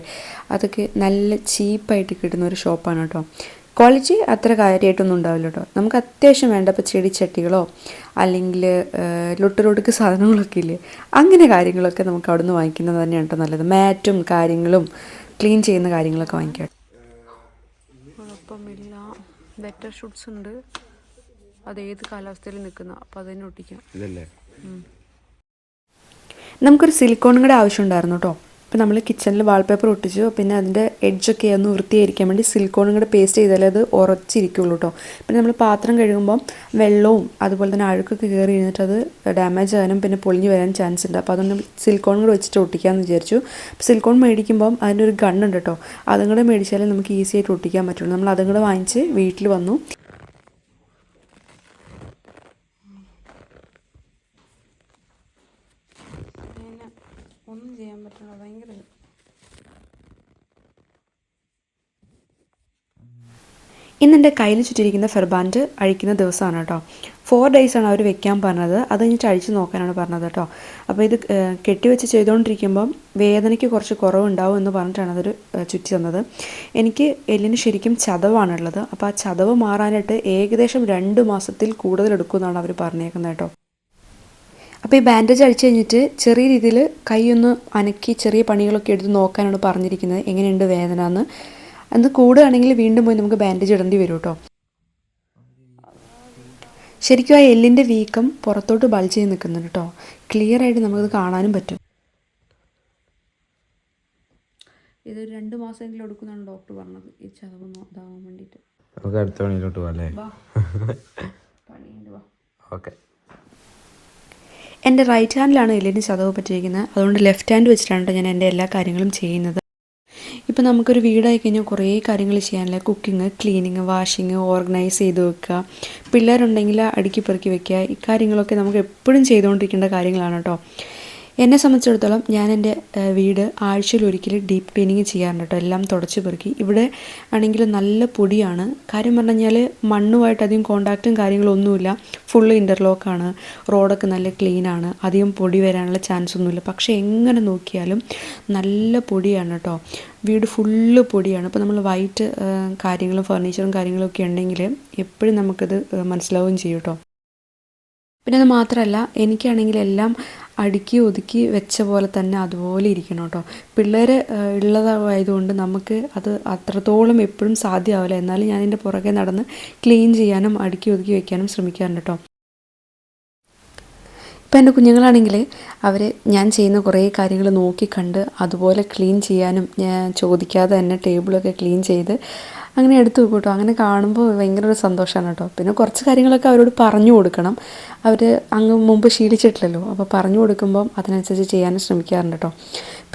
അതൊക്കെ നല്ല ചീപ്പായിട്ട് കിട്ടുന്ന ഒരു ഷോപ്പാണ് കേട്ടോ ക്വാളിറ്റി അത്ര കാര്യമായിട്ടൊന്നും ഉണ്ടാവില്ല കേട്ടോ നമുക്ക് അത്യാവശ്യം വേണ്ട ഇപ്പോൾ ചെടിച്ചട്ടികളോ അല്ലെങ്കിൽ ലൊട്ടുലൊടുക്ക് സാധനങ്ങളൊക്കെ ഇല്ലേ? അങ്ങനെ കാര്യങ്ങളൊക്കെ നമുക്ക് അവിടെ നിന്ന് വാങ്ങിക്കുന്നത് തന്നെയാണ് കേട്ടോ നല്ലത്. മാറ്റും കാര്യങ്ങളും ക്ലീൻ ചെയ്യുന്ന കാര്യങ്ങളൊക്കെ വാങ്ങിക്കാം. കുഴപ്പമില്ല. ബെറ്റർ ഷൂട്ട്സ് ഉണ്ട്. അത് ഏത് കാലാവസ്ഥയിൽ നിൽക്കുന്ന അപ്പോൾ അതിനെ ഒട്ടിക്കാം. ഇതല്ലേ? നമുക്കൊരു സിലിക്കോണും കൂടെ ആവശ്യമുണ്ടായിരുന്നു കേട്ടോ അപ്പോൾ നമ്മൾ കിച്ചണിൽ വാൾപേപ്പർ ഒട്ടിച്ചു. പിന്നെ അതിന്റെ എഡ്ജൊക്കെ ഒന്ന് വൃത്തിയായിരിക്കാൻ വേണ്ടി സിലിക്കോണും കൂടെ പേസ്റ്റ് ചെയ്താലേ അത് ഉറച്ചിരിക്കുള്ളൂ കേട്ടോ പിന്നെ നമ്മൾ പാത്രം കഴുകുമ്പം വെള്ളവും അതുപോലെ തന്നെ അഴുക്കൊക്കെ കയറി ഇരുന്നിട്ട് അത് ഡാമേജ് ആകാനും പിന്നെ പൊളിഞ്ഞു വരാൻ ചാൻസ് ഉണ്ട്. അപ്പോൾ അതുകൊണ്ട് സിലിക്കോൺ കൂടെ വെച്ചിട്ട് ഒട്ടിക്കാമെന്ന് വിചാരിച്ചു. സിലിക്കോൺ മേടിക്കുമ്പം അതിന്റെ ഒരു ഗണ്ണുണ്ട് കേട്ടോ അതും കൂടെ മേടിച്ചാലേ നമുക്ക് ഈസി ആയിട്ട് ഒട്ടിക്കാൻ പറ്റുള്ളൂ. നമ്മൾ അതും കൂടെ വാങ്ങിച്ച് വീട്ടിൽ വന്നു ഒന്നും ചെയ്യാൻ പറ്റില്ല ഭയങ്കര ഇന്ന് എന്റെ കയ്യിൽ ചുറ്റിരിക്കുന്ന ഫെർബാൻഡ് അഴിക്കുന്ന ദിവസമാണ് കേട്ടോ. ഫോർ ആണ് അവർ വെക്കാൻ പറഞ്ഞത്. അത് കഴിഞ്ഞിട്ട് അഴിച്ച് നോക്കാനാണ് പറഞ്ഞത് കേട്ടോ. അപ്പോൾ ഇത് കെട്ടിവെച്ച് ചെയ്തുകൊണ്ടിരിക്കുമ്പം വേദനയ്ക്ക് കുറച്ച് കുറവുണ്ടാവും എന്ന് പറഞ്ഞിട്ടാണ് അതൊരു ചുറ്റി തന്നത്. എനിക്ക് എല്ലിന് ശരിക്കും ചതവാണുള്ളത്. അപ്പോൾ ആ ചതവ് മാറാനായിട്ട് ഏകദേശം രണ്ട് മാസത്തിൽ കൂടുതൽ എടുക്കുമെന്നാണ് അവർ പറഞ്ഞേക്കുന്നത് കേട്ടോ. അപ്പോൾ ഈ ബാൻഡേജ് അഴിച്ചു കഴിഞ്ഞിട്ട് ചെറിയ രീതിയിൽ കൈ ഒന്ന് അനക്കി ചെറിയ പണികളൊക്കെ എടുത്ത് നോക്കാനാണ് പറഞ്ഞിരിക്കുന്നത്. എങ്ങനെയുണ്ട് വേദന എന്ന്. അത് കൂടുകയാണെങ്കിൽ വീണ്ടും പോയി നമുക്ക് ബാൻഡേജ് ഇടേണ്ടി വരും കേട്ടോ ശരിക്കും ആ എല്ലിന്റെ വീക്കം പുറത്തോട്ട് ബൾജ് ചെയ്ത് നിൽക്കുന്നുണ്ട് കേട്ടോ ക്ലിയർ ആയിട്ട് നമുക്കത് കാണാനും പറ്റും. ഇത് രണ്ട് മാസമെങ്കിലും എടുക്കുന്നതാണ് ഡോക്ടർ പറഞ്ഞത്. ഈ ചതവ് ഇതാവാൻ വേണ്ടിയിട്ട്. നമുക്ക് അടുത്ത പണിയിലോട്ട് പോകാം അല്ലേ? പണിയുണ്ട് വാ. ഓക്കെ. എന്റെ റൈറ്റ് ഹാൻഡിലാണ് എല്ലിന് ചതവ് പറ്റിയിരിക്കുന്നത്. അതുകൊണ്ട് ലെഫ്റ്റ് ഹാൻഡ് വെച്ചിട്ടാണ് ട്ടോ ഞാൻ എന്റെ എല്ലാ കാര്യങ്ങളും ചെയ്യുന്നത്. ഇപ്പം നമുക്കൊരു വീടായി കഴിഞ്ഞാൽ കുറേ കാര്യങ്ങൾ ചെയ്യാനില്ല കുക്കിംഗ് ക്ലീനിങ് വാഷിങ് ഓർഗനൈസ് ചെയ്ത് വെക്കുക. പിള്ളേരുണ്ടെങ്കിൽ അടുക്കി പെറുക്കി വെക്കുക. ഇക്കാര്യങ്ങളൊക്കെ നമുക്ക് എപ്പോഴും ചെയ്തുകൊണ്ടിരിക്കേണ്ട കാര്യങ്ങളാണ് കേട്ടോ. എന്നെ സംബന്ധിച്ചിടത്തോളം ഞാൻ എന്റെ വീട് ആഴ്ചയിൽ ഒരിക്കൽ ഡീപ്പ് ക്ലീനിങ് ചെയ്യാറുണ്ട് കേട്ടോ. എല്ലാം തുടച്ച് പെറുക്കി. ഇവിടെ ആണെങ്കിൽ നല്ല പൊടിയാണ്. കാര്യം പറഞ്ഞു കഴിഞ്ഞാൽ മണ്ണുമായിട്ട് അധികം കോണ്ടാക്റ്റും കാര്യങ്ങളൊന്നുമില്ല. ഫുള്ള് ഇന്റർലോക്കാണ് റോഡൊക്കെ നല്ല ക്ലീനാണ് അധികം പൊടി വരാനുള്ള ചാൻസ് ഒന്നുമില്ല. പക്ഷേ എങ്ങനെ നോക്കിയാലും നല്ല പൊടിയാണ് കേട്ടോ. വീട് ഫുള്ള് പൊടിയാണ്. അപ്പോൾ നമ്മൾ വൈറ്റ് കാര്യങ്ങളും ഫർണിച്ചറും കാര്യങ്ങളൊക്കെ ഉണ്ടെങ്കിൽ എപ്പോഴും നമുക്കത് മനസ്സിലാവുകയും ചെയ്യും കേട്ടോ. പിന്നെ അത് മാത്രമല്ല എനിക്കാണെങ്കിൽ എല്ലാം അടുക്കി ഒതുക്കി വെച്ച പോലെ തന്നെ അതുപോലെ ഇരിക്കണം കേട്ടോ പിള്ളേർ ഉള്ളതായതുകൊണ്ട് നമുക്ക് അത് അത്രത്തോളം എപ്പോഴും സാധ്യമാവില്ല. എന്നാലും ഞാൻ എന്റെ പുറകെ നടന്ന് ക്ലീൻ ചെയ്യാനും അടുക്കി ഒതുക്കി വെക്കാനും ശ്രമിക്കാറുണ്ട് കേട്ടോ ഇപ്പം എന്റെ കുഞ്ഞുങ്ങളാണെങ്കിൽ അവർ ഞാൻ ചെയ്യുന്ന കുറേ കാര്യങ്ങൾ നോക്കി കണ്ട് അതുപോലെ ക്ലീൻ ചെയ്യാനും ഞാൻ ചോദിക്കാതെ തന്നെ ടേബിളൊക്കെ ക്ലീൻ ചെയ്ത് അങ്ങനെ എടുത്തു വെക്കും കേട്ടോ അങ്ങനെ കാണുമ്പോൾ ഭയങ്കര ഒരു സന്തോഷമാണ് കേട്ടോ പിന്നെ കുറച്ച് കാര്യങ്ങളൊക്കെ അവരോട് പറഞ്ഞു കൊടുക്കണം. അവർ അങ്ങ് മുമ്പ് ശീലിച്ചിട്ടില്ലല്ലോ. അപ്പോൾ പറഞ്ഞു കൊടുക്കുമ്പം അതിനനുസരിച്ച് ചെയ്യാനും ശ്രമിക്കാറുണ്ട് കേട്ടോ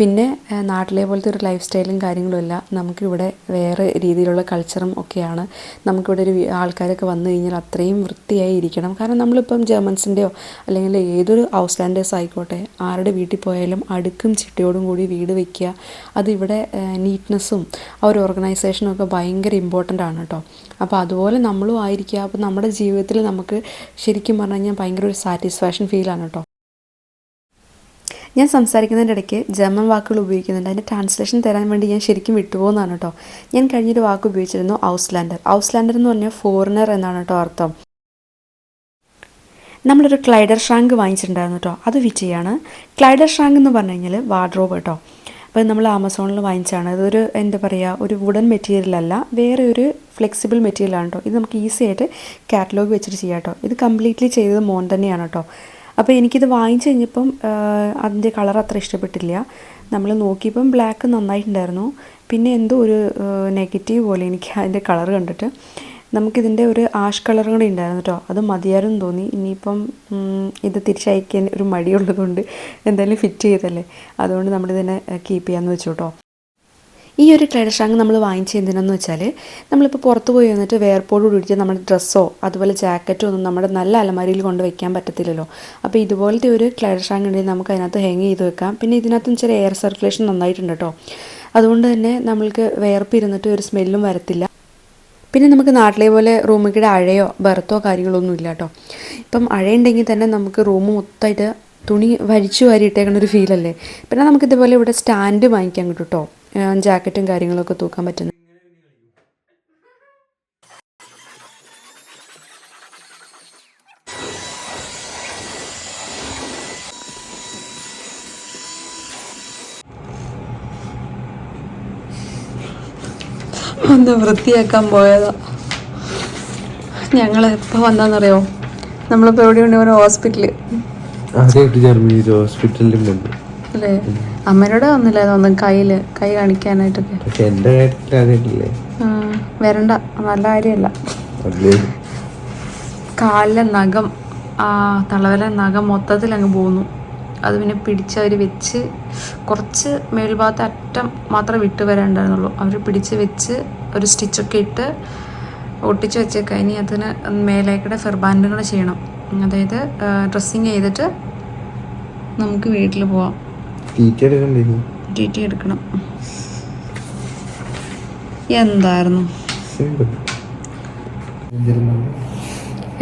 പിന്നെ നാട്ടിലെ പോലത്തെ ഒരു ലൈഫ് സ്റ്റൈലും കാര്യങ്ങളും ഇല്ല നമുക്കിവിടെ വേറെ രീതിയിലുള്ള കൾച്ചറും ഒക്കെയാണ്. നമുക്കിവിടെ ഒരു ആൾക്കാരൊക്കെ വന്നു കഴിഞ്ഞാൽ അത്രയും വൃത്തിയായി ഇരിക്കണം. കാരണം നമ്മളിപ്പം ജർമ്മൻസിന്റെയോ അല്ലെങ്കിൽ ഏതൊരു ഔസ്ലാൻഡേഴ്സ് ആയിക്കോട്ടെ ആരുടെ വീട്ടിൽ പോയാലും അടുക്കും ചിട്ടയോടും കൂടി വീട് വയ്ക്കുക അതിവിടെ നീറ്റ്നെസ്സും ആ ഒരു ഓർഗനൈസേഷനും ഒക്കെ ഭയങ്കര ഇമ്പോർട്ടന്റ് ആണ് കേട്ടോ അപ്പോൾ അതുപോലെ നമ്മളും ആയിരിക്കുക അപ്പോൾ നമ്മുടെ ജീവിതത്തിൽ നമുക്ക് ശരിക്കും പറഞ്ഞു കഴിഞ്ഞാൽ ഭയങ്കര ഒരു സാറ്റിസ്ഫാക്ഷൻ ഫീലാണ് കേട്ടോ ഞാൻ സംസാരിക്കുന്നതിന്റെ ഇടയ്ക്ക് ജർമ്മൻ വാക്കുകൾ ഉപയോഗിക്കുന്നുണ്ട്. അതിന്റെ ട്രാൻസ്ലേഷൻ തരാൻ വേണ്ടി ഞാൻ ശരിക്കും വിട്ടുപോകുന്നതാണ് കേട്ടോ. ഞാൻ കഴിഞ്ഞൊരു വാക്ക് ഉപയോഗിച്ചിരുന്നു ഔസ്ലാൻഡർ ഔസ്ലാൻഡർ എന്ന് പറഞ്ഞാൽ ഫോറിനർ എന്നാണ് കേട്ടോ അർത്ഥം. നമ്മളൊരു ക്ലൈഡർ ഷ്രാങ്ക് വാങ്ങിച്ചിട്ടുണ്ടായിരുന്നു കേട്ടോ. അത് വിജയാണ്. ക്ലൈഡർ ഷ്രാങ്ക് എന്ന് പറഞ്ഞു കഴിഞ്ഞാൽ വാർഡ്രോബ് കേട്ടോ. അപ്പോൾ നമ്മൾ ആമസോണിൽ വാങ്ങിച്ചാണ് അതൊരു എന്താ പറയുക ഒരു വുഡൻ മെറ്റീരിയൽ അല്ല. വേറെ ഒരു ഫ്ലെക്സിബിൾ മെറ്റീരിയലാണ് കേട്ടോ. ഇത് നമുക്ക് ഈസി ആയിട്ട് കാറ്റലോഗ് വെച്ചിട്ട് ചെയ്യാം കേട്ടോ. ഇത് കംപ്ലീറ്റ്ലി ചെയ്തത് മോൻ തന്നെയാണ് കേട്ടോ. അപ്പോൾ എനിക്കിത് വാങ്ങിച്ചു കഴിഞ്ഞപ്പം അതിന്റെ കളർ അത്ര ഇഷ്ടപ്പെട്ടില്ല. നമ്മൾ നോക്കിയപ്പം ബ്ലാക്ക് നന്നായിട്ടുണ്ടായിരുന്നു. പിന്നെ എന്തോ ഒരു നെഗറ്റീവ് പോലെ എനിക്ക് അതിന്റെ കളർ കണ്ടിട്ട്. നമുക്കിതിന്റെ ഒരു ആഷ് കളർ കൂടി ഉണ്ടായിരുന്നു കേട്ടോ അത് മതിയായിരുന്നു തോന്നി. ഇനിയിപ്പം ഇത് തിരിച്ചയക്കാൻ ഒരു മടിയുള്ളതുകൊണ്ട് എന്തായാലും ഫിറ്റ് ചെയ്തല്ലേ. അതുകൊണ്ട് നമ്മളിതിനെ കീപ്പ് ചെയ്യാമെന്ന് വെച്ചു കേട്ടോ ഈ ഒരു ട്രേഡർ ഷാങ്ക് നമ്മൾ വാങ്ങിച്ച് എന്തിനാന്ന് വെച്ചാൽ നമ്മളിപ്പോൾ പുറത്ത് പോയി വന്നിട്ട് വേർപ്പോട് കൂടിയിട്ട് നമ്മുടെ ഡ്രസ്സോ അതുപോലെ ജാക്കറ്റോ ഒന്നും നമ്മുടെ നല്ല അലമാരിയിൽ കൊണ്ട് വെക്കാൻ പറ്റത്തില്ലല്ലോ. അപ്പോൾ ഇതുപോലത്തെ ഒരു ക്ലൈഡർ ഷാങ്ക് ഉണ്ടെങ്കിൽ നമുക്ക് അതിനകത്ത് ഹാങ് ചെയ്ത് വെക്കാം. പിന്നെ ഇതിനകത്തും ചെറിയ എയർ സർക്കുലേഷൻ നന്നായിട്ടുണ്ട് കേട്ടോ. അതുകൊണ്ട് തന്നെ നമ്മൾക്ക് വേർപ്പ് ഇരുന്നിട്ട് ഒരു സ്മെല്ലും വരത്തില്ല. പിന്നെ നമുക്ക് നാട്ടിലെ പോലെ റൂമിക്കിടെ അഴയോ ബർത്തോ കാര്യങ്ങളൊന്നും ഇല്ല കേട്ടോ. ഇപ്പം അഴയുണ്ടെങ്കിൽ തന്നെ നമുക്ക് റൂം മൊത്തമായിട്ട് തുണി വലിച്ചു വാരിയിട്ടേക്കണ ഒരു ഫീലല്ലേ പിന്നെ നമുക്ക് ഇതുപോലെ ഇവിടെ സ്റ്റാൻഡ് വാങ്ങിക്കാൻ കിട്ടും കേട്ടോ. ജാക്കറ്റും കാര്യങ്ങളൊക്കെ തൂക്കാൻ പറ്റുന്നത് ഒന്ന് വൃത്തിയാക്കാൻ പോയതാ. ഞങ്ങൾ എപ്പോൾ വന്നാന്നറിയോ നമ്മളിപ്പോൾ എവിടെയുണ്ട് ഒരു ഹോസ്പിറ്റൽ കൊണ്ട്. അല്ലേ? അമ്മേനോട് വന്നില്ലായിരുന്നു ഒന്നും കയ്യിൽ കൈ കാണിക്കാനായിട്ടൊക്കെ. പക്ഷെ എന്റെ കാര്യത്തിൽ അതില്ലേ വരണ്ട നല്ല കാര്യമല്ല. കാലിലെ നഖം ആ തളവലെ നഖം മൊത്തത്തിൽ അങ്ങ് പോന്നു. അത് പിന്നെ പിടിച്ച് അവർ വെച്ച് കുറച്ച് മേൽഭാഗത്തെ അറ്റം മാത്രം വിട്ട് വരാണ്ടായിരുന്നുള്ളൂ. അവർ പിടിച്ച് വെച്ച് ഒരു സ്റ്റിച്ചൊക്കെ ഇട്ട് ഒട്ടിച്ച് വെച്ചേക്കാം. ഇനി അതിന് മേലേക്കടെ ഫെർബാൻഡുകൾ ചെയ്യണം. അതായത് ഡ്രസ്സിങ് ചെയ്തിട്ട് നമുക്ക് വീട്ടിൽ പോവാം. ടീച്ചർ എടുക്കണ്ടിനി? ടി ടി എടുക്കണം. എന്തായിരുന്നു?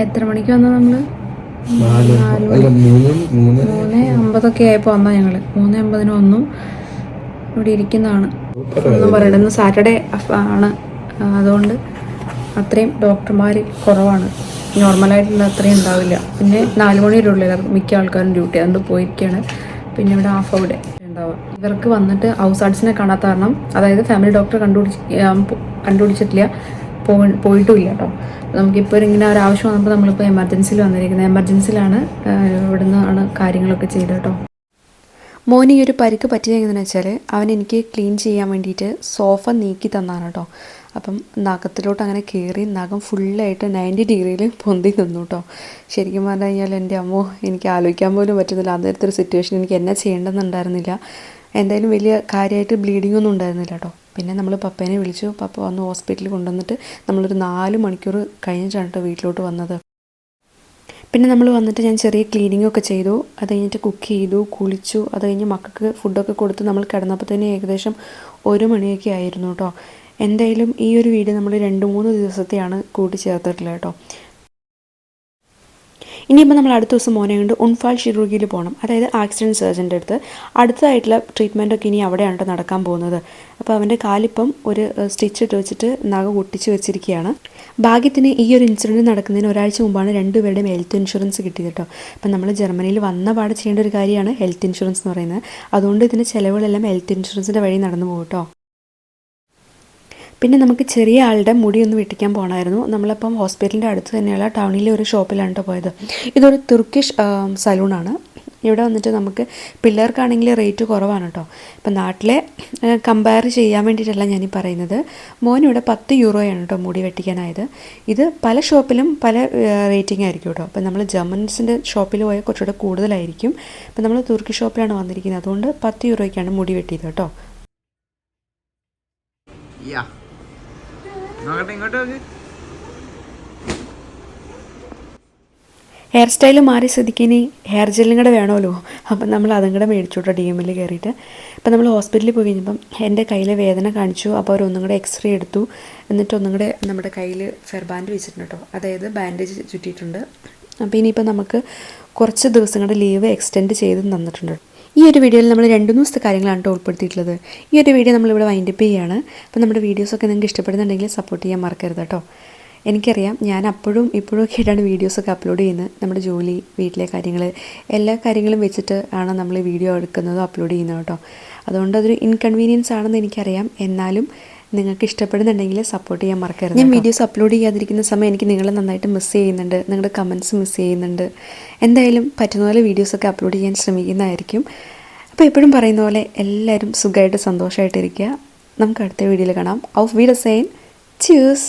എത്ര മണിക്ക് വന്നത് നമ്മൾ? നാല്. അല്ല മൂന്ന് അമ്പതൊക്കെ ആയപ്പോൾ വന്നാ ഞങ്ങൾ. മൂന്ന് അമ്പതിന് വന്നു. ഇവിടെ ഇരിക്കുന്നതാണ്. ഒന്നും പറയണ്ട ഇന്ന് സാറ്റർഡേ ആണ്. അതുകൊണ്ട് അത്രയും ഡോക്ടർമാർ കുറവാണ്. നോർമലായിട്ടുള്ള അത്രയും ഉണ്ടാവില്ല. പിന്നെ നാല് മണി വരെ ഉള്ളൂ മിക്ക ആൾക്കാരും ഡ്യൂട്ടി. അതുകൊണ്ട് പോയിരിക്കുകയാണ് പിന്നെ ഇവിടെ ഹാഫ് അവിടെ ഉണ്ടാവുക. ഇവർക്ക് വന്നിട്ട് ഹൗസ് ആർട്സിനെ കാണാത്ത കാരണം അതായത് ഫാമിലി ഡോക്ടർ കണ്ടുപിടിച്ച് കണ്ടുപിടിച്ചിട്ടില്ല. പോയി പോയിട്ടുമില്ല കേട്ടോ. നമുക്കിപ്പോൾ ഇങ്ങനെ ഒരു ആവശ്യം വന്നപ്പോൾ നമ്മളിപ്പോൾ എമർജൻസിയിൽ വന്നിരിക്കുന്നത് എമർജൻസിയിലാണ് ഇവിടുന്ന് ആണ് കാര്യങ്ങളൊക്കെ ചെയ്തത് കേട്ടോ. മോന് ഈ ഒരു പരിക്ക് പറ്റിയതെങ്ങനെയാണെന്ന് വെച്ചാൽ അവൻ എനിക്ക് ക്ലീൻ ചെയ്യാൻ വേണ്ടിയിട്ട് സോഫ നീക്കി തന്നാണ് കേട്ടോ. അപ്പം നഖത്തിലോട്ട് അങ്ങനെ കയറി നഖം ഫുള്ളായിട്ട് നയന്റി ഡിഗ്രിയിൽ പൊന്തി നിന്നു കേട്ടോ ശരിക്കും പറഞ്ഞു കഴിഞ്ഞാൽ എന്റെ അമ്മോ എനിക്ക് ആലോചിക്കാൻ പോലും പറ്റുന്നില്ല. അന്നേരത്തെ ഒരു സിറ്റുവേഷൻ എനിക്ക് എന്നാ ചെയ്യേണ്ടെന്നുണ്ടായിരുന്നില്ല എന്തായാലും വലിയ കാര്യമായിട്ട് ബ്ലീഡിംഗ് ഒന്നും ഉണ്ടായിരുന്നില്ല കേട്ടോ പിന്നെ നമ്മൾ പപ്പേനെ വിളിച്ചു. പപ്പ വന്ന് ഹോസ്പിറ്റലിൽ കൊണ്ടുവന്നിട്ട് നമ്മളൊരു നാല് മണിക്കൂർ കഴിഞ്ഞിട്ടാണ് കേട്ടോ വീട്ടിലോട്ട് വന്നത്. പിന്നെ നമ്മൾ വന്നിട്ട് ഞാൻ ചെറിയ ക്ലീനിങ് ഒക്കെ ചെയ്തു. അത് കഴിഞ്ഞിട്ട് കുക്ക് ചെയ്തു കുളിച്ചു. അത് കഴിഞ്ഞ് മക്കൾക്ക് ഫുഡൊക്കെ കൊടുത്ത് നമ്മൾ കിടന്നപ്പോൾ തന്നെ ഏകദേശം ഒരു മണിയൊക്കെ ആയിരുന്നു കേട്ടോ എന്തായാലും ഈ ഒരു വീഡിയോ നമ്മൾ രണ്ട് മൂന്ന് ദിവസത്തെയാണ് കൂട്ടിച്ചേർത്തിട്ടുള്ളത് കേട്ടോ. ഇനിയിപ്പോൾ നമ്മൾ അടുത്ത ദിവസം മോനെ കൊണ്ട് ഉൺഫാൾ ഷിറൂഗിയിൽ പോകണം അതായത് ആക്സിഡന്റ് സർജന്റെ അടുത്ത്. അടുത്തതായിട്ടുള്ള ട്രീറ്റ്മെന്റൊക്കെ ഇനി അവിടെയാണ് കേട്ടോ നടക്കാൻ പോകുന്നത്. അപ്പോൾ അവന്റെ കാലിപ്പം ഒരു സ്റ്റിച്ച് ഇട്ട് വെച്ചിട്ട് നഗ ഒട്ടിച്ച് വെച്ചിരിക്കുകയാണ്. ഭാഗ്യത്തിന് ഈ ഒരു ഇൻസിഡന്റ് നടക്കുന്നതിന് ഒരാഴ്ച മുമ്പാണ് രണ്ടുപേരുടെയും ഹെൽത്ത് ഇൻഷുറൻസ് കിട്ടിയത് കേട്ടോ അപ്പം നമ്മൾ ജർമ്മനിയിൽ വന്ന പാട് ചെയ്യേണ്ട ഒരു കാര്യമാണ് ഹെൽത്ത് ഇൻഷുറൻസ് എന്ന് പറയുന്നത്. അതുകൊണ്ട് ഇതിന്റെ ചിലവുകളെല്ലാം ഹെൽത്ത് ഇൻഷുറൻസിന്റെ വഴി നടന്നു പോകും കേട്ടോ പിന്നെ നമുക്ക് ചെറിയ ആളുടെ മുടി ഒന്ന് വെട്ടിക്കാൻ പോകണമായിരുന്നു നമ്മളിപ്പം ഹോസ്പിറ്റലിന്റെ അടുത്ത് തന്നെയുള്ള ടൗണിലെ ഒരു ഷോപ്പിലാണ് കേട്ടോ പോയത്. ഇതൊരു തുർക്കിഷ് സലൂണാണ്. ഇവിടെ വന്നിട്ട് നമുക്ക് പിള്ളേർക്കാണെങ്കിൽ റേറ്റ് കുറവാണ് കേട്ടോ ഇപ്പം നാട്ടിലെ കമ്പയർ ചെയ്യാൻ വേണ്ടിയിട്ടല്ല ഞാനീ പറയുന്നത്. മോൻ ഇവിടെ പത്ത് യൂറോയാണ് കേട്ടോ മുടി വെട്ടിക്കാനായത്. ഇത് പല ഷോപ്പിലും പല റേറ്റിംഗ് ആയിരിക്കും കേട്ടോ അപ്പം നമ്മൾ ജർമ്മൻസിന്റെ ഷോപ്പിൽ പോയാൽ കുറച്ചുകൂടെ കൂടുതലായിരിക്കും. അപ്പം നമ്മൾ തുർക്കി ഷോപ്പിലാണ് വന്നിരിക്കുന്നത്. അതുകൊണ്ട് പത്ത് യൂറോയ്ക്കാണ് മുടി വെട്ടിയത് കേട്ടോ നോക്കട്ടെ ഇങ്ങോട്ട് ഹെയർ സ്റ്റൈൽ മാറി സ്ഥിതിക്ക് ഇനി ഹെയർ ജെല്ലും കൂടെ വേണമല്ലോ അപ്പം നമ്മൾ അതും കൂടെ മേടിച്ചു കേട്ടോ ഡി എമ്മിൽ കയറിയിട്ട് അപ്പം നമ്മൾ ഹോസ്പിറ്റലിൽ പോയി കഴിഞ്ഞപ്പം എന്റെ കയ്യിലെ വേദന കാണിച്ചു. അപ്പോൾ അവർ ഒന്നും കൂടെ എക്സ്റേ എടുത്തു. എന്നിട്ട് ഒന്നും കൂടെ നമ്മുടെ കയ്യിൽ ഫെർബാൻഡ് വെച്ചിട്ടുണ്ട് കേട്ടോ. അതായത് ബാൻഡേജ് ചുറ്റിയിട്ടുണ്ട്. അപ്പോൾ ഇനിയിപ്പോൾ നമുക്ക് കുറച്ച് ദിവസങ്ങളുടെ ലീവ് എക്സ്റ്റെൻഡ് ചെയ്ത് തന്നിട്ടുണ്ട്. ഈ ഒരു വീഡിയോയിൽ നമ്മൾ രണ്ട് ദിവസത്തെ കാര്യങ്ങളാണ് കേട്ടോ ഉൾപ്പെടുത്തിയിട്ടുള്ളത്. ഈ ഒരു വീഡിയോ നമ്മളിവിടെ വൈൻഡപ്പ് ചെയ്യുകയാണ്. അപ്പോൾ നമ്മുടെ വീഡിയോസൊക്കെ നിങ്ങൾക്ക് ഇഷ്ടപ്പെടുന്നുണ്ടെങ്കിൽ സപ്പോർട്ട് ചെയ്യാൻ മറക്കരുത് കേട്ടോ. എനിക്കറിയാം ഞാൻ അപ്പോഴും ഇപ്പോഴും ഒക്കെ ആയിട്ടാണ് വീഡിയോസൊക്കെ അപ്ലോഡ് ചെയ്യുന്നത്. നമ്മുടെ ജോലി വീട്ടിലെ കാര്യങ്ങൾ എല്ലാ കാര്യങ്ങളും വെച്ചിട്ട് ആണ് നമ്മൾ വീഡിയോ എടുക്കുന്നതും അപ്ലോഡ് ചെയ്യുന്നത് കേട്ടോ. അതുകൊണ്ട് അതൊരു ഇൻകൺവീനിയൻസ് ആണെന്ന് എനിക്കറിയാം. എന്നാലും നിങ്ങൾക്ക് ഇഷ്ടപ്പെടുന്നുണ്ടെങ്കിൽ സപ്പോർട്ട് ചെയ്യാൻ മറക്കരുത് ഞാൻ വീഡിയോസ് അപ്ലോഡ് ചെയ്യാതിരിക്കുന്ന സമയം എനിക്ക് നിങ്ങളെ നന്നായിട്ട് മിസ് ചെയ്യുന്നുണ്ട്. നിങ്ങളുടെ കമൻസ് മിസ് ചെയ്യുന്നുണ്ട്. എന്തായാലും പറ്റുന്ന പോലെ വീഡിയോസൊക്കെ അപ്ലോഡ് ചെയ്യാൻ ശ്രമിക്കുന്നതായിരിക്കും. അപ്പോൾ എപ്പോഴും പറയുന്ന പോലെ എല്ലാവരും സുഖമായിട്ട് സന്തോഷമായിട്ടിരിക്കുക. നമുക്ക് അടുത്ത വീഡിയോയിൽ കാണാം. ഔഫ് വീഡ് സെയിൻ ച്യൂസ്